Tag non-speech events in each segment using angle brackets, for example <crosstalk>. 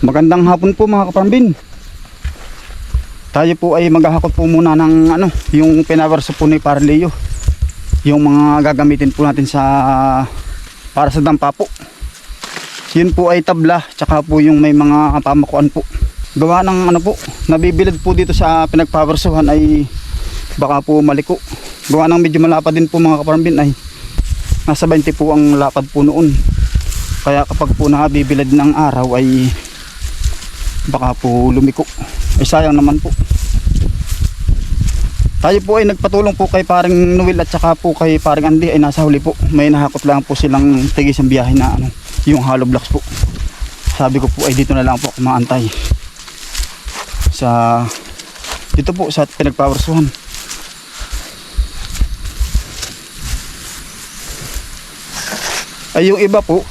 Magandang hapon po mga kaparambin. Tayo po ay maghahakot po muna ng ano, yung pinawarso po ni Parleo. Yung mga gagamitin po natin sa para sa dampa po. Yun po ay tabla, tsaka po yung may mga pamakuan po. Gawa ng ano po, nabibilad po dito sa pinagpawarsuhan ay baka po maliko. Gawa ng medyo malapad din po mga kaparambin ay nasa 20 po ang lapad po noon. Kaya kapag po nabibilad ng araw ay baka po lumiko. Ay sayang naman po. Tayo po ay nagpatulong po kay paring Noel at saka po kay paring Andy ay nasa huli po. May nahakot lang po silang tigis ang biyahe na ano, yung hollow blocks po. Sabi ko po ay dito na lang po ako. Sa dito po sa pinagpawarsuhan. Ay yung iba po,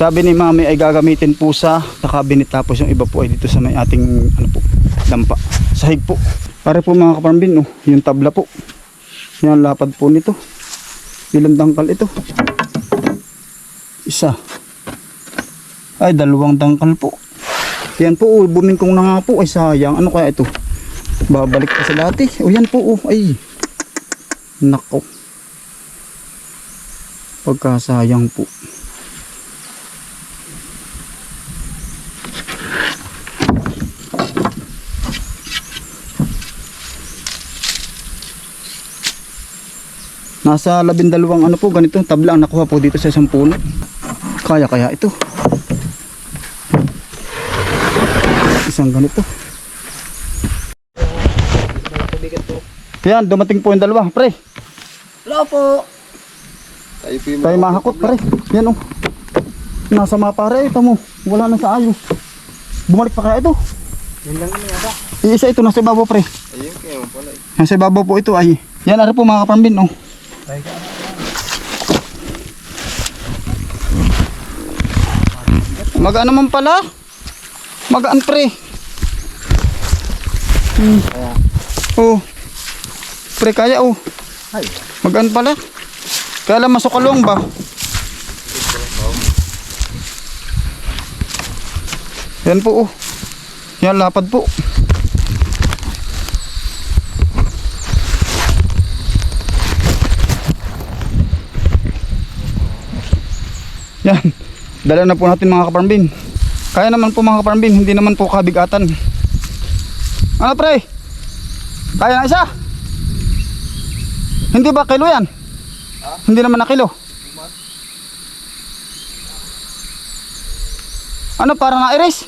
sabi ni mami ay gagamitin po sa cabinet tapos yung iba po ay dito sa may ating ano po, dampa. Sahig po. Pare po mga kaparambin, oh, yung tabla po. Yan lapad po nito. Ilang dangkal ito? Isa. Ay, dalawang dangkal po. Yan po, oh, bumingkong na nga po. Ay, sayang. Ano kaya ito? Babalik pa sa dati. O yan po, oh. Ay. Nako. Pagkasayang po. Nasa labindalawang ano po, ganito, tabla ang nakuha po dito sa isang puno. Kaya kaya ito. Isang ganito. Yan, dumating po yung dalawa. Pre, Hello po. Tayo po yung tayo mahakot pare. Yan oh. Nasa mapare, ito mo. Wala na sa ayos. Bumalik pa kaya ito. Yan lang yun yata. Iisa ito, nasa ibabaw pre. Ayun kayo pala. eh. Nasa ibabaw po ito ay. Yan, ari po mga kapambin oh. Tayo ka. Magaan naman pala. Magaan pre. Hmm. Oh. Pre kaya oh. Magaan pala. Kaya lang masukalong ba? Yan po oh. Yan lapad po. Yan. Dala na po natin mga kaparambin. Kaya naman po mga kaparambin, hindi naman po kabigatan. Ano pre? Kaya na isa? Hindi ba kilo yan? Hindi naman na kilo. Ano para na iris?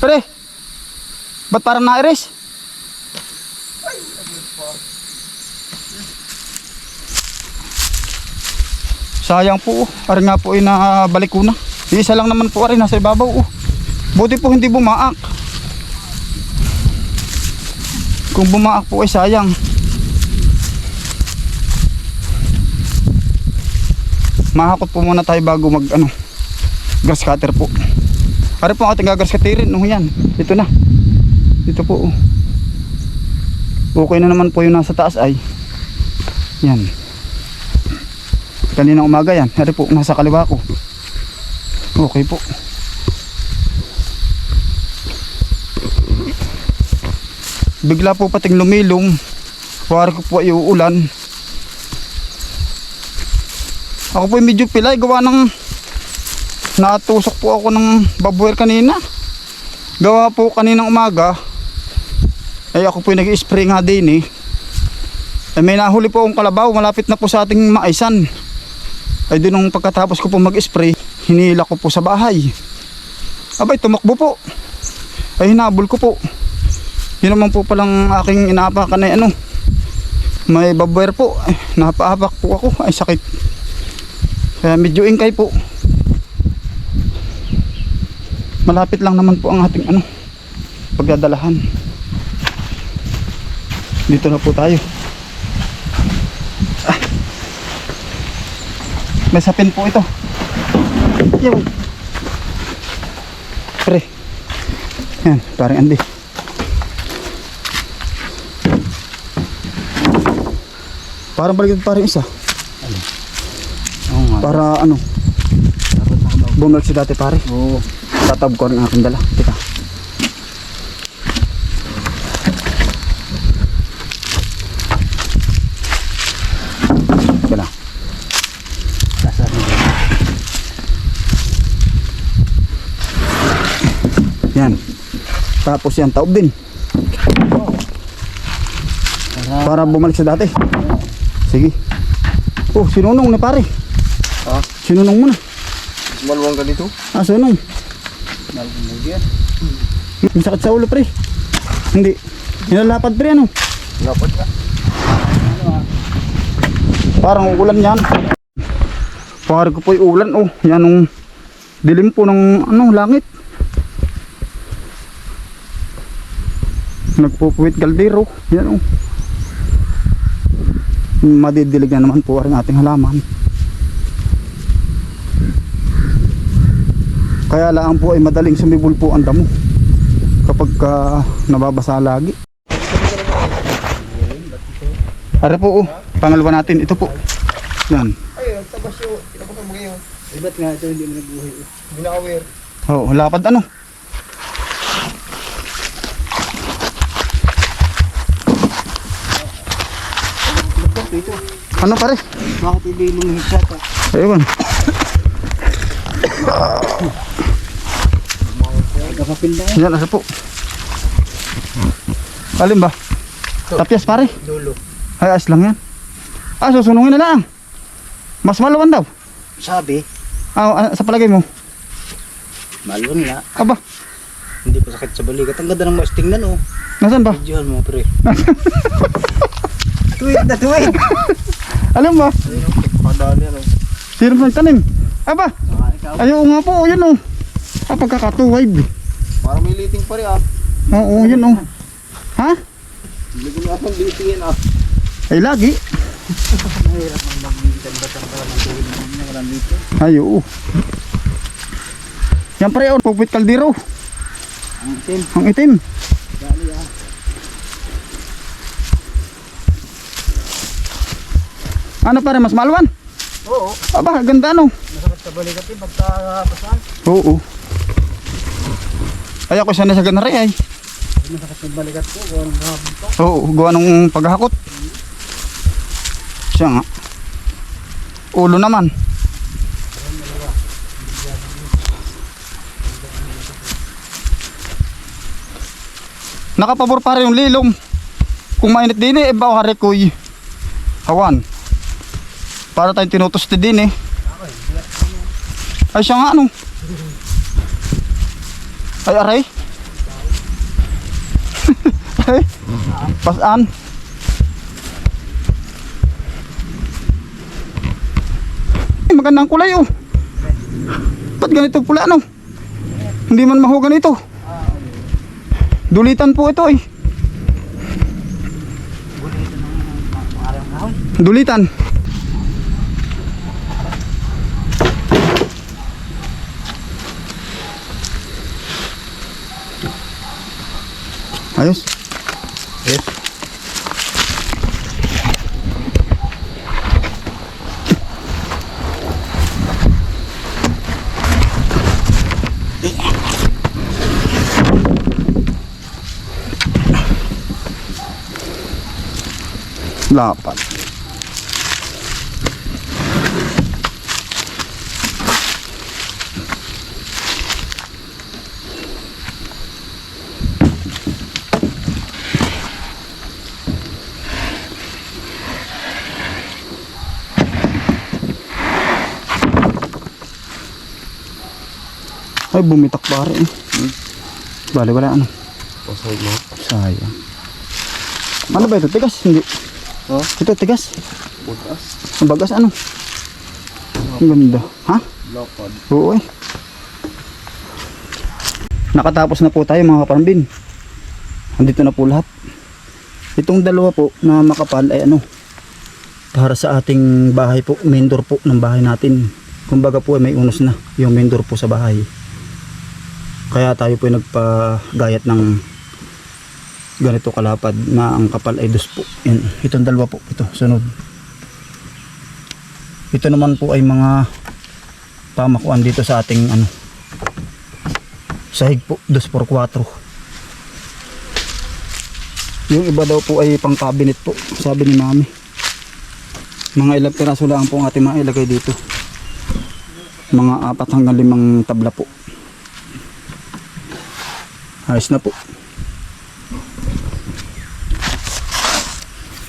Pre? Ba't para na iris? Sayang po, oh. Ari nga po ay nabalik ko na. Isa lang naman po ari nasa ibabaw. Oh. Buti po hindi bumaak. Kung bumaak po ay sayang. Mahakot po muna tayo bago mag ano, grass cutter po. Ari po ang ating gagrass cutterin. No, yan. Ito na. Dito po. Oh. Okay na naman po yung nasa taas ay. Yan. Kanina umaga yan. Hari po, nasa kaliwa ko. Okay po. Bigla po pating lumilom. Wari ko po ay uulan. Ako po medyo pilay. Gawa ng natusok po ako ng babuer kanina. Gawa po kaninang umaga. Ay ako po ay nag-spray nga din eh. Ay may nahuli po akong kalabaw. Malapit na po sa ating maisan. Ay doon nung pagkatapos ko po mag-spray, hinila ko po sa bahay. Abay, tumakbo po. Ay hinabol ko po. Yun naman po palang aking inaapakan na ano. May babuer po. Ay, napaapak po ako. Ay sakit. Kaya medyo ingkay po. Malapit lang naman po ang ating ano. Pagdadalahan. Dito na po tayo. May sapin po ito. Yung. Pre. Yan, parang Andy. Parang balik parang isa. Nga. Para ano, bumalik si dati pare. Oo. Tatab ko ang aking dala. Teka. Teka lang. Nasa Yan. Tapos yan, taob din. Para bumalik sa dati. Sige. Oh, sinunong na pare. Ha? Sinunong mo na. Mas maluwang ganito. Ah, sunong. Nalunod yan. Ang sakit sa ulo, pre. Hindi. Nilalapad, pre, ano? Lapad ka. Parang ulan yan. Pare ko po yung ulan, oh. Yan ang dilim po ng, ano, langit. Nagpupuwit kaldero. Yan, oh. Madidilig na naman po ang ating halaman. Kaya lang po ay madaling sumibol po ang damo kapag ka nababasa lagi. Are po oh, pangalawa natin ito po. Yan. Ay, tabas yun. Tinapos mo ngayon. Eh, ba't nga ito hindi mo nagbuhay? eh? Hindi na aware. Oh, lapad ano? Ano pare? Bakit lumihit siya ito? Ayun. Na yan. Yan asa po. Alin ba? Tapyas pare. Dulo. Ay ayos lang yan. Ah, susunungin na lang. Mas malawan daw. Sabi, Ah, ah, sa palagay mo. malun nga. Aba, Hindi pa sakit sa balikat. Ang ganda ng mas tingnan oh. nasan ba? Videohan mo pre. <laughs> tuwid na tuwid. <laughs> Alin ba? Padali ano. Sino nagtanim? Aba, ayaw nga po, yun oh. Ah, pagkakatuwid. Parang may liting pa rin ah. Oo, yun oh. Ha? Hindi ko nga pang litingin ah. Ay lagi. Mahirap man mag-minsan ba ang parang tuwid na hindi na walang dito. Ay, oo. Yan pare, oh, pupit kaldero. Ang itim. Ang itim. Gali ah. Ano pare, mas malwan? Oo. Aba, ganda no. Masakit sa balikat eh. Pagka pasan. Oo. Ay ako sana sa ganare ay. Masakit sa balikat ko. Kung anong kahapon pa. Oo, gawa ng paghahakot. Siya nga. Ulo naman. Nakapabor pa rin yung lilom. Kung mainit din eh, ko koy. Hawan. Para tayong tinutoste din eh. Ay siya nga ano. Ay aray. <laughs> Ay. Pasan. Ay, magandang kulay oh. Ba't ganito pula no? Hindi man maho ganito. Dulitan po ito eh. Dulitan. Ayos. Yes. Lapat. Ay, bumitak pare. Eh. Bale, wala ano. Pasahig mo. Sayang. Ano ba ito? Tigas? Hindi. Ha? Ito, tigas. Ang bagas ano? Ang ganda. Ha? Lapad. Oo eh. Nakatapos na po tayo mga kaparambin. Andito na po lahat. Itong dalawa po na makapal ay ano para sa ating bahay po, main door po ng bahay natin. Kumbaga po ay may unos na yung main door po sa bahay. Kaya tayo po ay nagpagayat ng ganito kalapad na ang kapal ay dos po. Yan, itong dalawa po, ito, sunod. Ito naman po ay mga pamakuan dito sa ating ano sahig po 2x4 yung iba daw po ay pang cabinet po sabi ni mami mga ilang piraso lang po ang ating mailagay dito mga apat hanggang limang tabla po ayos na po.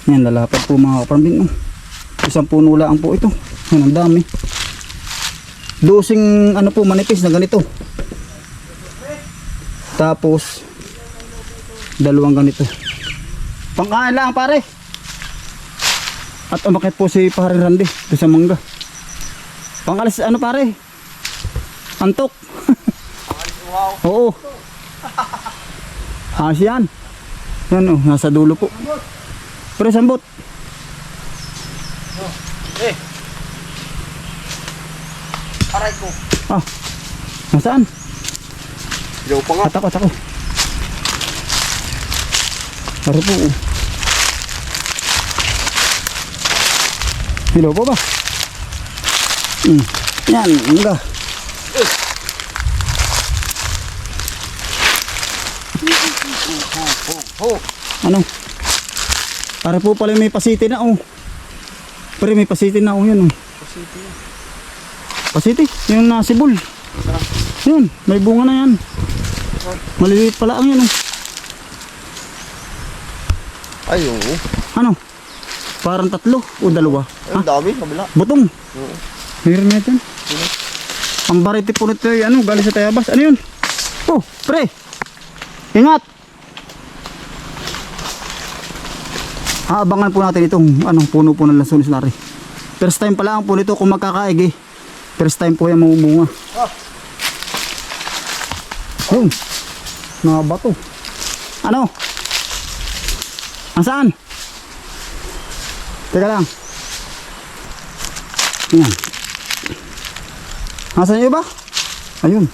Yan lalapad po mga kaparambin oh. isang puno lang po ito. Yan ang dami. Dosing ano po manipis na ganito. Tapos dalawang ganito. Pangkain lang pare. At umakit po si pare Randy doon sa mangga. Pangalis ano pare? Antok. <laughs> Oo <laughs> Ayos yan yan oh nasa dulo po pero sambot Aray ko. ah nasaan Ilaw pa nga. At ako, at ako. Pare po. oh. Hello po ba? Hmm. Yan, nga. Ano? Pare po pala may pasiti na oh. Pare may pasiti na oh yun oh. Pasiti? Yung nasibol. Yun, may bunga na yan. Maliliit pala ang yan. Oh. Ay, oo. Ano? Parang tatlo o dalawa. Ay, ang dami. Kabila. Butong. Oo. Meron na dyan. Ang bariti po nito ay ano, galing sa Tayabas. Ano yun? Oh, pre. Ingat. Aabangan po natin itong ano, puno po ng lansones lari. First time pala ang po nito kung magkakaig eh. First time po yan mamumunga. Yun. Mga bato. Ano? Nasaan? Teka lang. Yan. Nasaan yung iba? Ayun.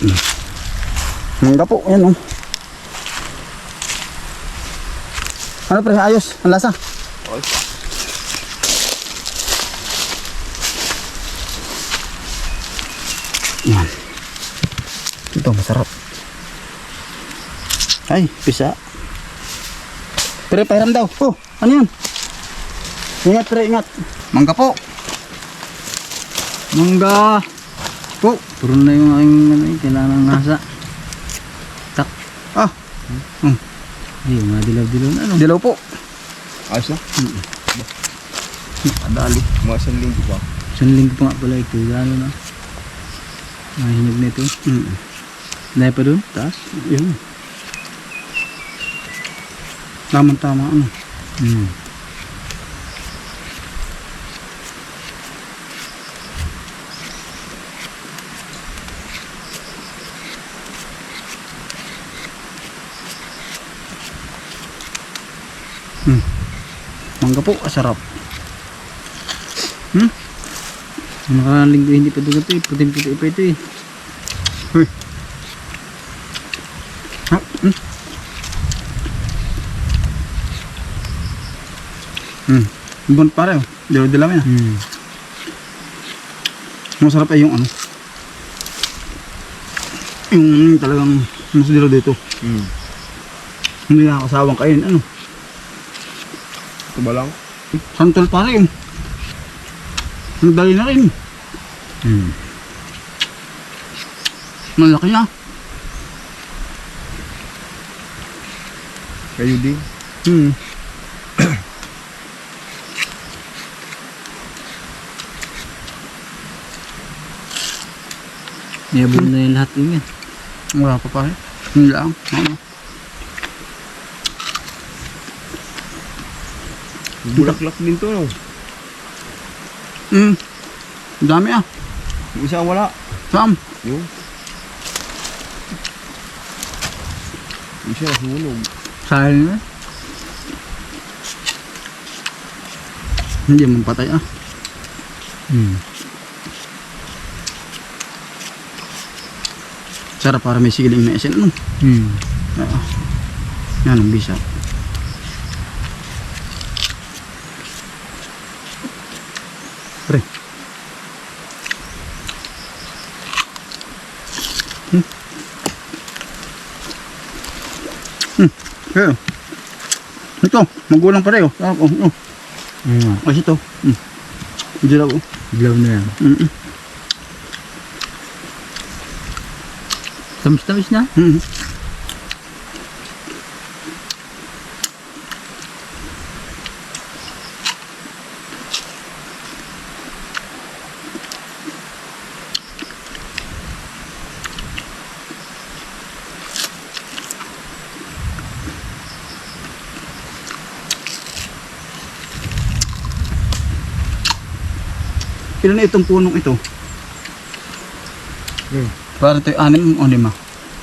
Hmm. Mangga po. Yan oh. Ano pre? Ayos. Ang lasa. Ay, Yan. Ito masarap. Ay, pisa. Pre, pahiram daw. Oh, ano yan? Ingat pre, ingat. Mangga po. Mangga. Po. Puro na yung aking ano, kailangan ng nasa. Tak. Ah, Ay, mga dilaw-dilaw na ano. dilaw po. Ayos na. Kadali. Mga isang linggo pa. Isang linggo pa nga pala ito. Gano'n na. Mahinog na ito. Mm. Dahil pa doon, taas. Yun. Tamang tama ano. Hmm. Mangga po, asarap. Yung nakaraan linggo hindi pa ito eh. Puting-puti pa ito eh. Ha? Hmm. Hmm. Ibon pare, oh. dilaw-dilaw yan. Hmm. Masarap ay yung ano. Yung talagang mas dilaw dito. Hmm. Hindi nakakasawang kain. Ano? Ito ba lang? Santol pare yun. Nagdali na rin. Hmm. Malaki na. Kayo din. Hmm. Niyabon na yung lahat yun yan. Wala pa pare. Hindi lang. Ano? Bulaklak din to. No? Hmm. Dami ah. Yung isa wala. Sam. Yung. Yung isa nasunog. Sayang na. Hindi man patay ah. Hmm. Sarap para may sigiling na esen. Ano? Hmm. Yan ang bisa. Pre. Hmm. Hmm. Pero, ito, magulang pareho. Ah, oh, oh. Hmm. Ayun. Kasi ito. Hmm. Dilaw. Oh. Dilaw na yan. Mm -mm. Tamis-tamis na? Mm -hmm. Ilan na itong punong ito? Hmm. Para ito anim o lima?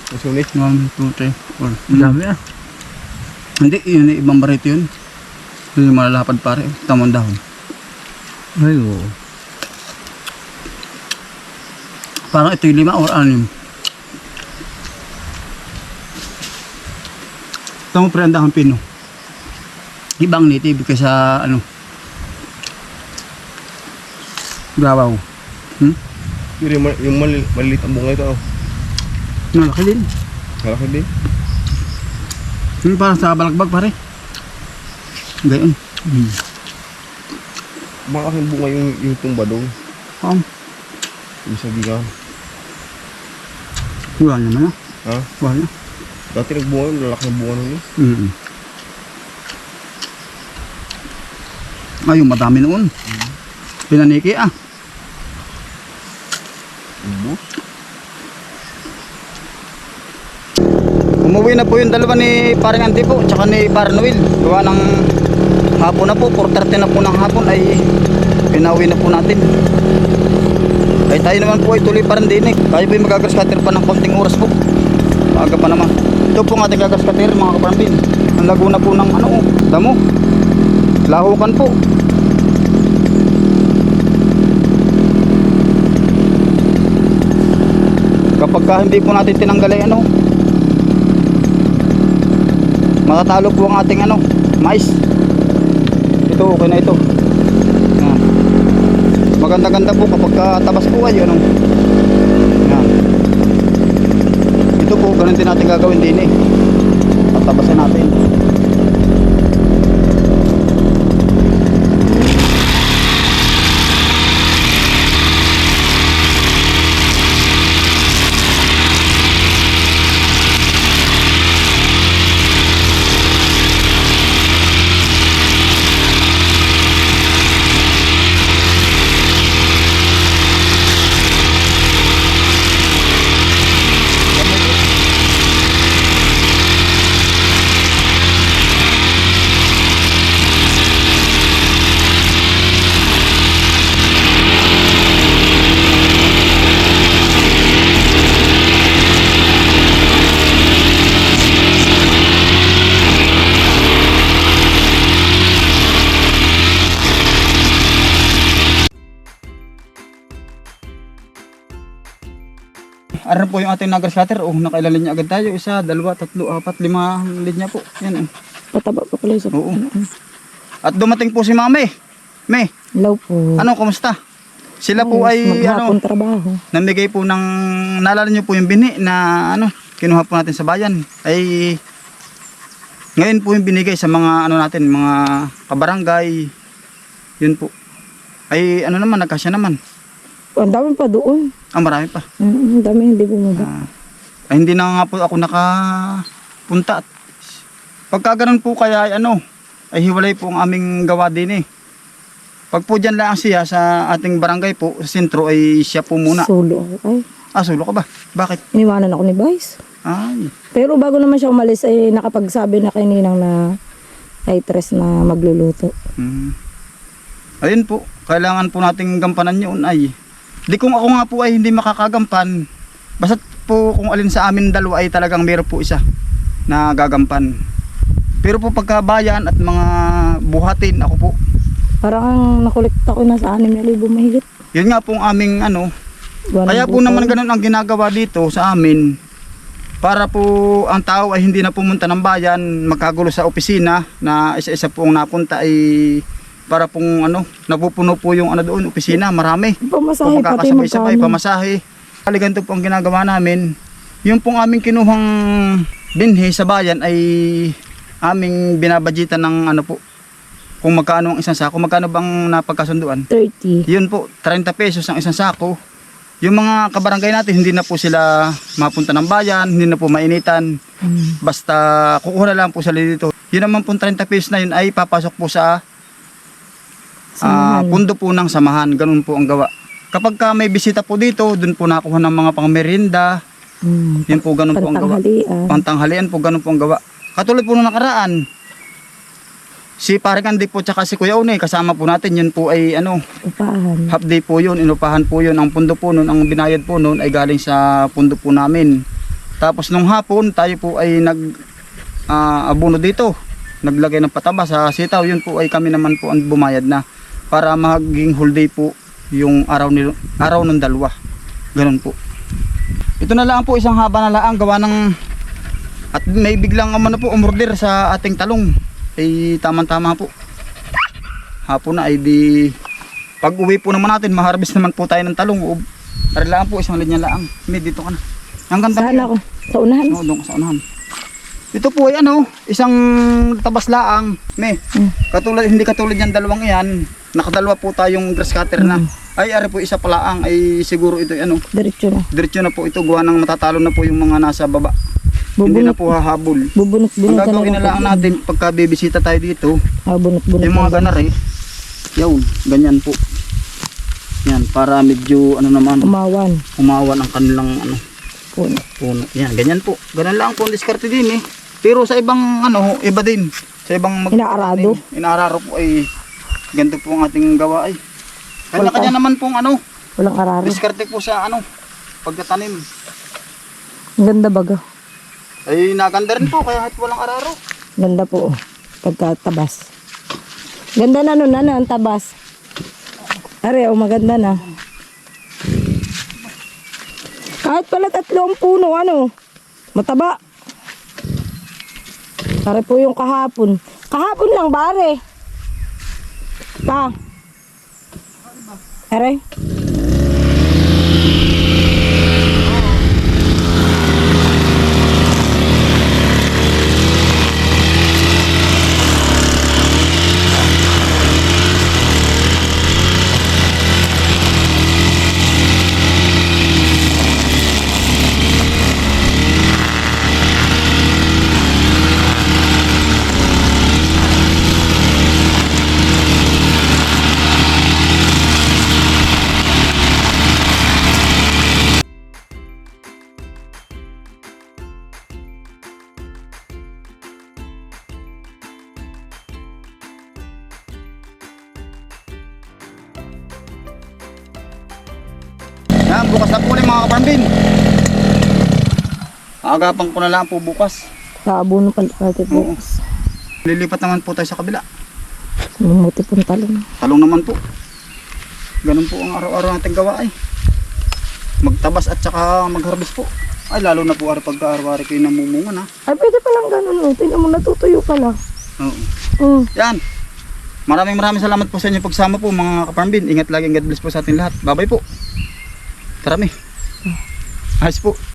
Masunit. 1, 2, 3, 4. Ang dami ah. Hindi, yun yung ibang barito yun. Yun yung malalapad pare. Tamang dahon. Ay, oo. Parang ito yung lima or anim. Ito mo pre ang dahon pino. Ibang native kaysa ano. Gawaw. Hmm? Yung, mal- yung mali, maliit ang bunga ito. Oh. Malaki din. Malaki din. Yung parang sa balagbag pare. Gayon. Hmm. Malaking bunga yung, yung tumba doon. Um, Yung sa gigan. wala naman ah. Ha? Wala. Dati nagbunga yun, lalaki ng bunga nun eh. Mm. Ayun, madami noon. Pinaniki ah. Umuwi na po yung dalawa ni paring Ante po, tsaka ni Parang Noel. Gawa ng hapon na po, 4.30 na po ng hapon ay pinauwi na po natin. Ay tayo naman po ay tuloy pa rin din eh. Tayo po ay magagascatter pa ng konting oras po. Maaga pa naman. Ito po ang ating gagascatter mga kaparambin. Ang laguna po ng ano oh, damo. Lahukan po. Kapag ka hindi po natin tinanggal ay ano, matatalo po ang ating ano, mais. Ito okay na ito. Yan. Maganda-ganda po kapag ka tabas po ay ano. Yan. Ito po ganun din natin gagawin din eh. Tatabasin natin. Ating nagar scatter? Oh, nakailan linya agad tayo. Isa, dalawa, tatlo, apat, lima linya po. Yan. oh. Pataba pa pala sa Oo. At dumating po si Mami. Me, Hello po. ano, kumusta? Sila po ay ano, trabaho. namigay po ng naalala niyo po yung bini na ano, kinuha po natin sa bayan. Ay ngayon po yung binigay sa mga ano natin, mga kabarangay. Yun po. Ay ano naman, nagkasya naman. Ang dami pa doon. Ah, marami pa. Mm, Ang dami hindi bumaba. Ah, ay hindi na nga po ako nakapunta. Pagka ganun po kaya ay ano, ay hiwalay po ang aming gawa din eh. Pag po dyan lang siya sa ating barangay po, sa sentro ay siya po muna. Solo ako. Ay, Ah, sulo ka ba? Bakit? iniwanan ako ni Vice. Ay, Pero bago naman siya umalis, ay nakapagsabi na kay Ninang na waitress na magluluto. mm. Ayun po, kailangan po nating gampanan yun ay. Di kung ako nga po ay hindi makakagampan, basta po kung alin sa amin dalawa ay talagang meron po isa na gagampan. Pero po pagkabayan at mga buhatin, ako po, Parang ang nakolekta ko na sa 6,000 mahigit. yun nga po ang aming ano, Buwan Kaya po naman ganun ang ginagawa dito sa amin. Para po ang tao ay hindi na pumunta ng bayan, magkagulo sa opisina na isa-isa po ang napunta ay para pong ano, napupuno po yung ano doon, opisina, marami. Pamasahe Kung pati magkano. pamasahe. Kali ganito po ang ginagawa namin. Yung pong aming kinuhang binhi sa bayan ay aming binabadgetan ng ano po, kung magkano ang isang sako, magkano bang napagkasunduan? 30. Yun po, 30 pesos ang isang sako. Yung mga kabarangay natin, hindi na po sila mapunta ng bayan, hindi na po mainitan. Mm. Basta kukuha na lang po sila dito. Yun naman po 30 pesos na yun ay papasok po sa ah, Samahan. pundo po ng samahan. Ganun po ang gawa. Kapag ka may bisita po dito, dun po nakuha ng mga pangmerienda. Mm. Yun po, ganun po ang gawa. Pantanghalian. Po, ganun po ang gawa. Katulad po nung nakaraan, si Paring Andy po tsaka si Kuya Une, kasama po natin, yun po ay ano, Upahan. half day po yun, inupahan po yun. Ang pundo po nun, ang binayad po nun ay galing sa pundo po namin. Tapos nung hapon, tayo po ay nag ah, abono dito. Naglagay ng pataba sa sitaw. Yun po ay kami naman po ang bumayad na para maging whole day po yung araw, ni, araw ng dalawa. Ganun po. Ito na lang po isang haba na lang gawa ng at may biglang ano po umorder sa ating talong. Ay tamang-tama po. Hapon na ay di pag uwi po naman natin, maharbis naman po tayo ng talong. O, lang po, isang linya lang. May dito ka na. Ang ganda Saan ako? Sa unahan? Oo, doon sa unahan. Ito po ay ano, isang tabas laang. May, Mm. katulad, hindi katulad yan dalawang yan. Nakadalawa po tayong grass cutter na. Ay, ari po isa pala ang ay siguro ito ano. Diretso na. Diretso na po ito, gawa ng matatalo na po yung mga nasa baba. Hindi na Bubunot. po hahabol. Ang Bubunot-bunot na gagawin na lang natin pagka bibisita tayo dito, Ah, bunot-bunot. yung mga ganar eh. Yun, ganyan po. Yan, para medyo ano naman, Umawan. umawan ang kanilang ano, Puno. puno. Yan, ganyan po. Ganun lang po ang diskarte din eh. Pero sa ibang ano, iba din. Sa ibang mag Inaarado? Inaararo po ay ganito po ang ating gawa ay. Kanya-kanya naman pong ano, Walang araro. diskarte po sa ano, pagtatanim. Ang ganda baga. Ay naganda rin po kaya kahit walang araro. Ganda po. oh. Pagkatabas. Ganda na nun, ano, ang tabas. Are, oh, maganda na. Kahit pala tatlo ang puno, ano, mataba. Pare po yung kahapon. Kahapon lang, bare. Pa. Are. Bukas na po ulit mga kaparambin. Agapan ko na lang po bukas. Sa abono pa natin bukas. Lilipat naman po tayo sa kabila. Mamuti pong talong. Talong naman po. Ganun po ang araw-araw nating gawa ay. Magtabas at saka mag-harvest po. Ay lalo na po araw pagka-araw-araw kayo namumungan ha. Ay, pwede palang ganun, no? Tingnan mo, natutuyo pala. Oo. Mm. Yan. Maraming maraming salamat po sa inyo pagsama po mga kaparambin. Ingat lagi. God bless po sa ating lahat. Bye bye po. Tarami. Ayos po.